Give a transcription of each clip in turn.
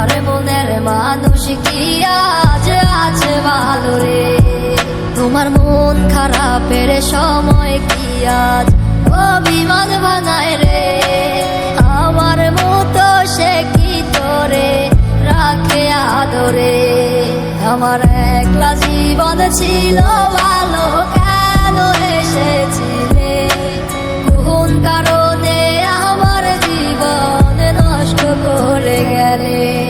আমার মনের মানুষ কি আজ আছে ভালো রে? তোমার মন খারাপের সময় কি আজ অভিমান ভাঙায় রে? আমার মতো সে কি তোরে রাখে আদরে? আমার একলা জীবন ছিল ভালো কেন এসেছিলে কারণে আমার জীবন নষ্ট করে গেলে।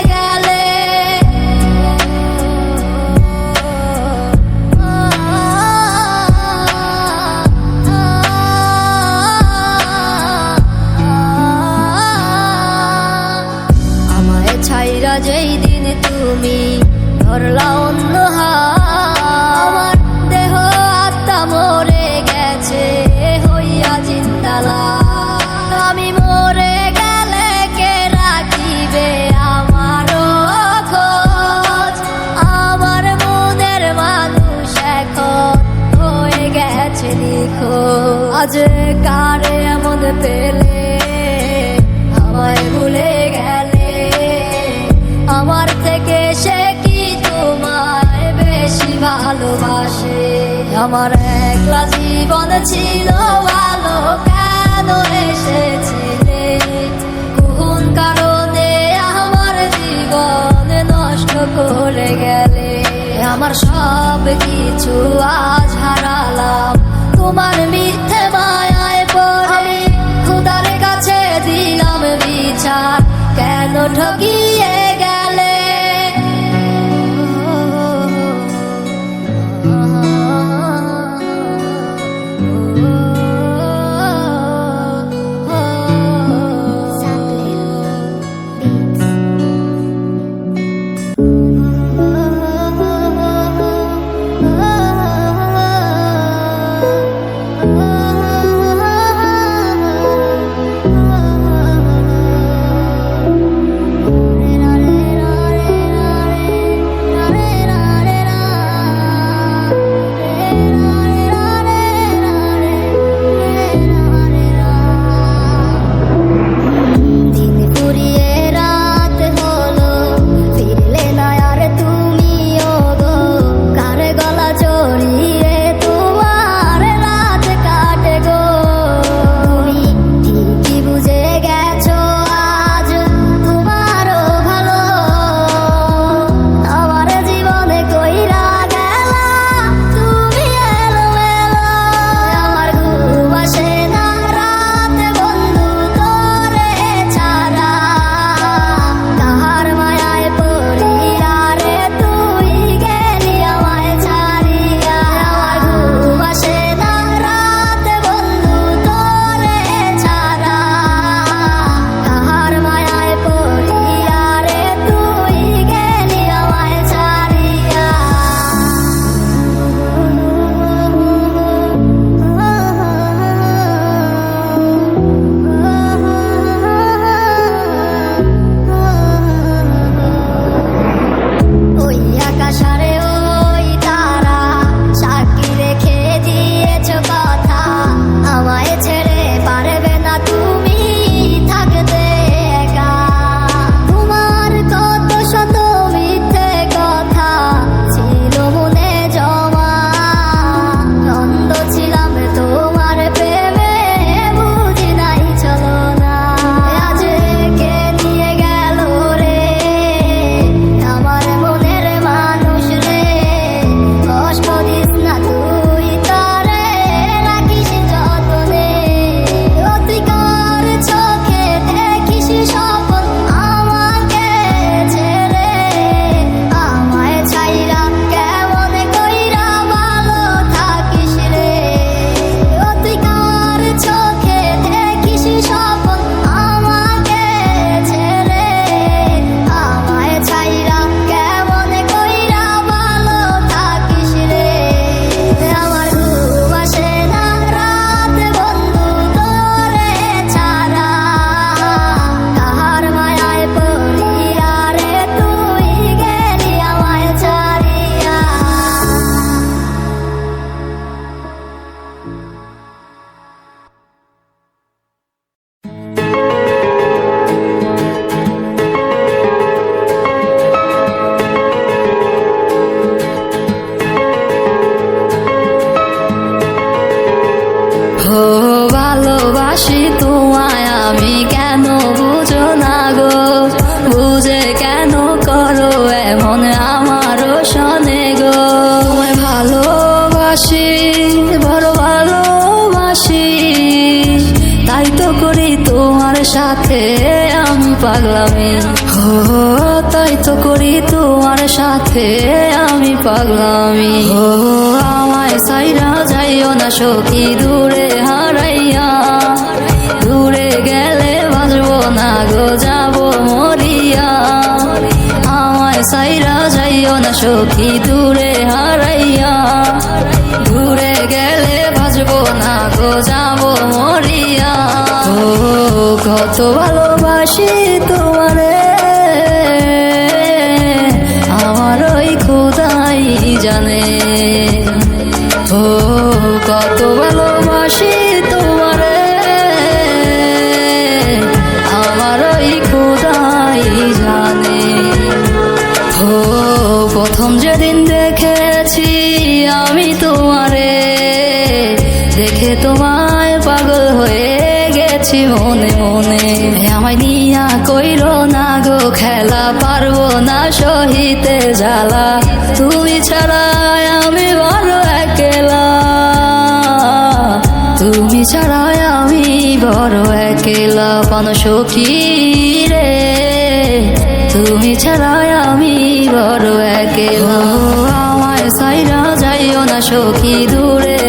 ভালোবাসে। আমার একলা জীবন ছিল ভালো, কেন এসেছিলে? কোন কারণে আমার জীবন নষ্ট করে গেলে? আমার সব কিছু আজ হারালাম। তোমার মিথ্যে মায়ায় পড়ে, খুদার কাছে দিলাম বিচার। কেন ঠকিয়ে সাথে আমি পাগলামি। ও তাই তো করি তোমার সাথে আমি পাগলামি। ও আমায় সাইরা যাইও না সখী, দূরে হারাইয়া। দূরে গেলে বাজবো না গো, যাব মরিয়া। আমায় সাইরা যাইও না সখী, দূরে হারাইয়া। দূরে গেলে বাজবো না গো, যাব মরিয়া। কত ভালোবাসি তোমারে। মনে। আমায় নিয়া কইর না গো, খেলা পারব না সহিতে জ্বালা। তুমি ছাড়া আমি বড় একেলা। তুমি ছাড়া আমি বড় একেলা। পান রে। তুমি ছাড়া আমি বড় একেলা। আমায় সাইরা যাইও না সখী দূরে।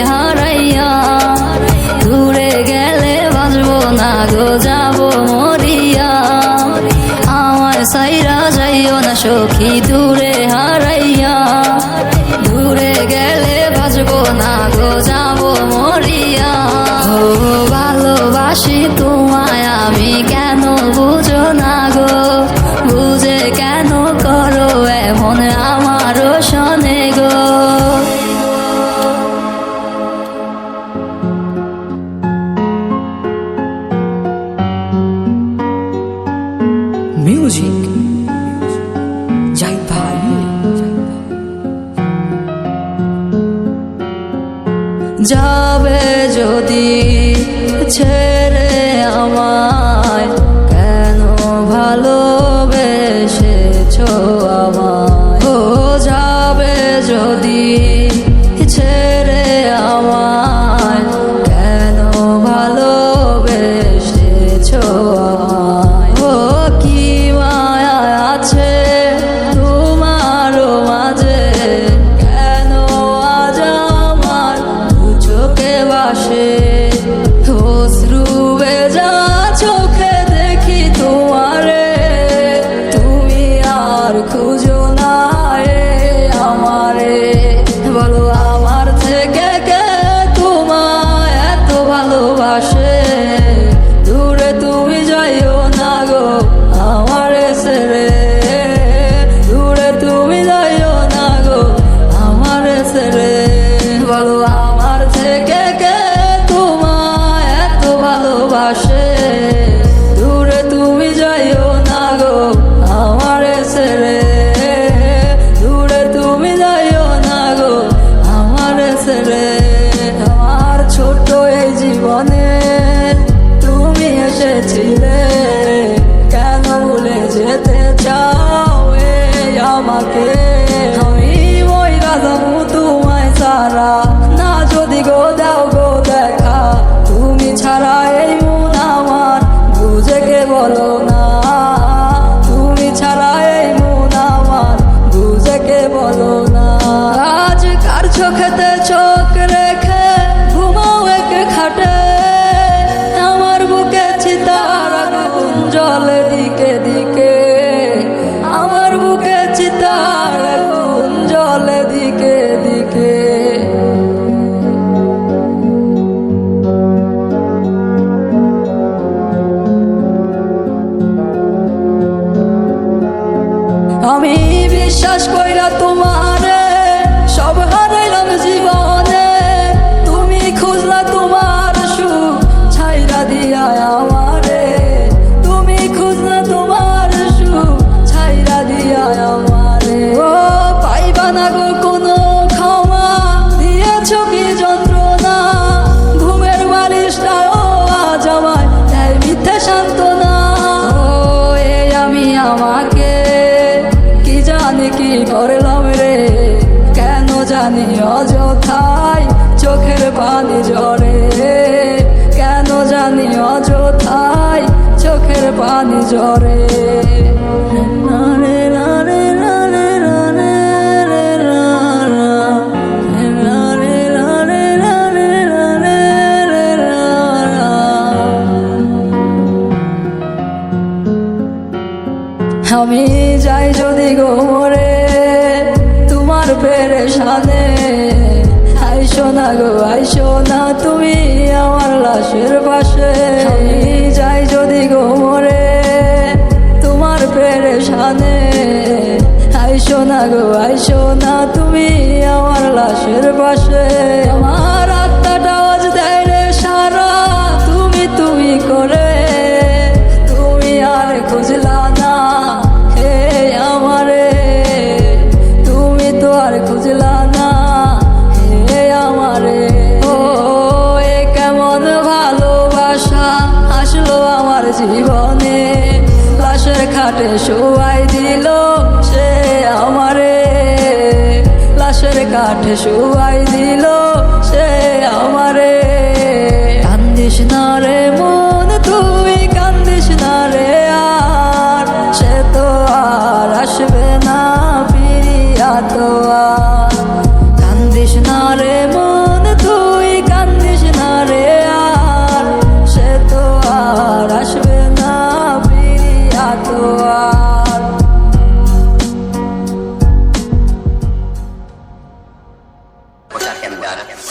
মিউজিক যাই ভাই যাবে যদি ছেড়ে আমাকে। আমি ওই রাজা তোমায় সারা না যদি গো দাও গো দেখা, তুমি ছাড়া এই মন আমার বুঝে কে বলো না। তুমি ছাড়া এই মন আমার বুঝে কে বলো না। আজ কার চোখেতে চোখ না তুমি আমার লাশের পাশে। আমার আত্মাটা আজ দেয় রে সারা। তুমি তুমি করে। তুমি আর খুঁজলা না। হে আমারে, তুমি তো আর খুঁজলা না। হে আমারে, ও, এ কেমন ভালোবাসা আসলো আমার জীবনে। লাশের খাটে শোয়াই কাঠে শুয়াই দিল।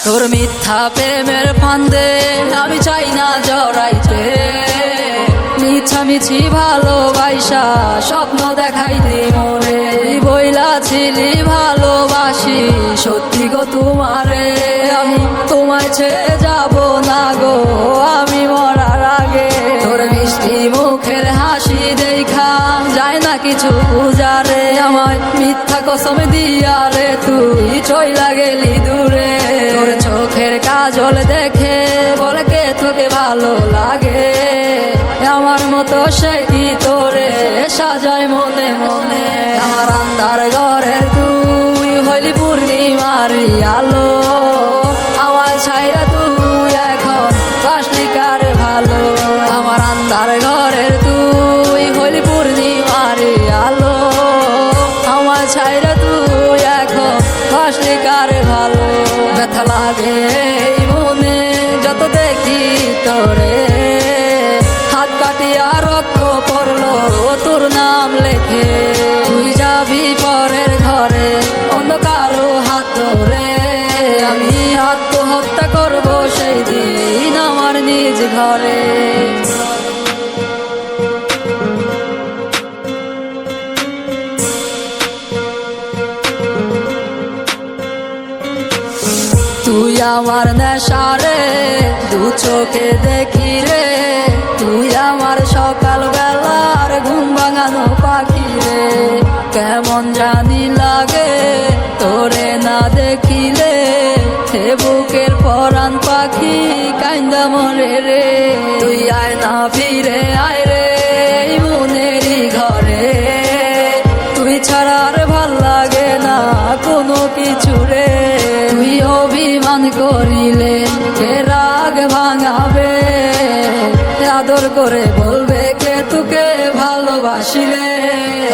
তোর। মিথ্যা প্রেমের ফান্দে আমি চাই না জড়াইতে। মিছামিছি ভালোবাসা, স্বপ্ন দেখাই দি মনে। বইলা ছিলি ভালোবাসি, সত্যি গো তোমারে। আমি তোমায় ছেড়ে যাব না গো, আমি মরার আগে। তোর মিষ্টি মুখের হাসি দেখা যায় না কিছু বুঝারে আমায় মিথ্যা কসম দিয়া রে, তুই চইলা গেলি দূরে। আন্দার ঘরের তুই হইলি পূর্ণিমারি আলো। আমার ছাইরা তুই এখন প্লাস্টিকার ভালো। আমার আন্দার ঘরের তুই হইলি পূর্ণিমারি আলো। আমার ছাইরা তুই এখন প্লাস্টিকার ভালো। ব্যথা লাগে আমার নেশারে, দু চোখে দেখি রে। তুই আমার সকাল বেলার ঘুম ভাঙানো পাখি রে। কেমন জানি লাগে তোরে না দেখিলে, হে বুকের পরাণ পাখি কান্দা মরে রে। তুই আয় না ফিরে আয় করে বলবে কে তোকে ভালোবাসিলে?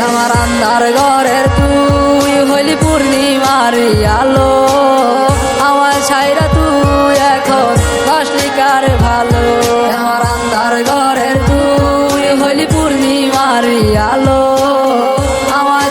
আমার আন্দার ঘরের তুই হইলি পূর্ণিমারি আলো। আমার ছাইরা তুই এখন ফাঁসলিকার ভালো? আমার আন্দার ঘরের তুই হইলি পূর্ণিমারি আলো। আমার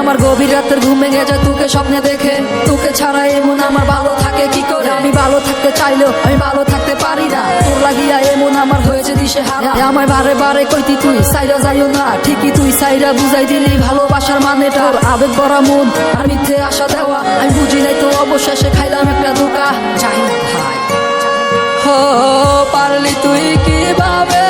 আমার গভীর রাতের ঘুমে গেছে তোকে স্বপ্নে দেখে। তোকে ছাড়া এমন আমার ভালো থাকে কি করে? আমি ভালো থাকতে চাইলেও আমি ভালো থাকতে পারি না। তোর লাগিয়া এমন আমার হয়েছে দিশে হারা আমায় বারে বারে কইতি তুই, সাইরা যাইও না। ঠিকই তুই সাইরা বুঝাই দিলি ভালোবাসার মানে তোর আবেগ ভরা মন আর মিথ্যে আশা দেওয়া। আমি বুঝি নাই তো অবশেষে খাইলাম একটা ধোকা। যাই না ভাই পারলি তুই কীভাবে?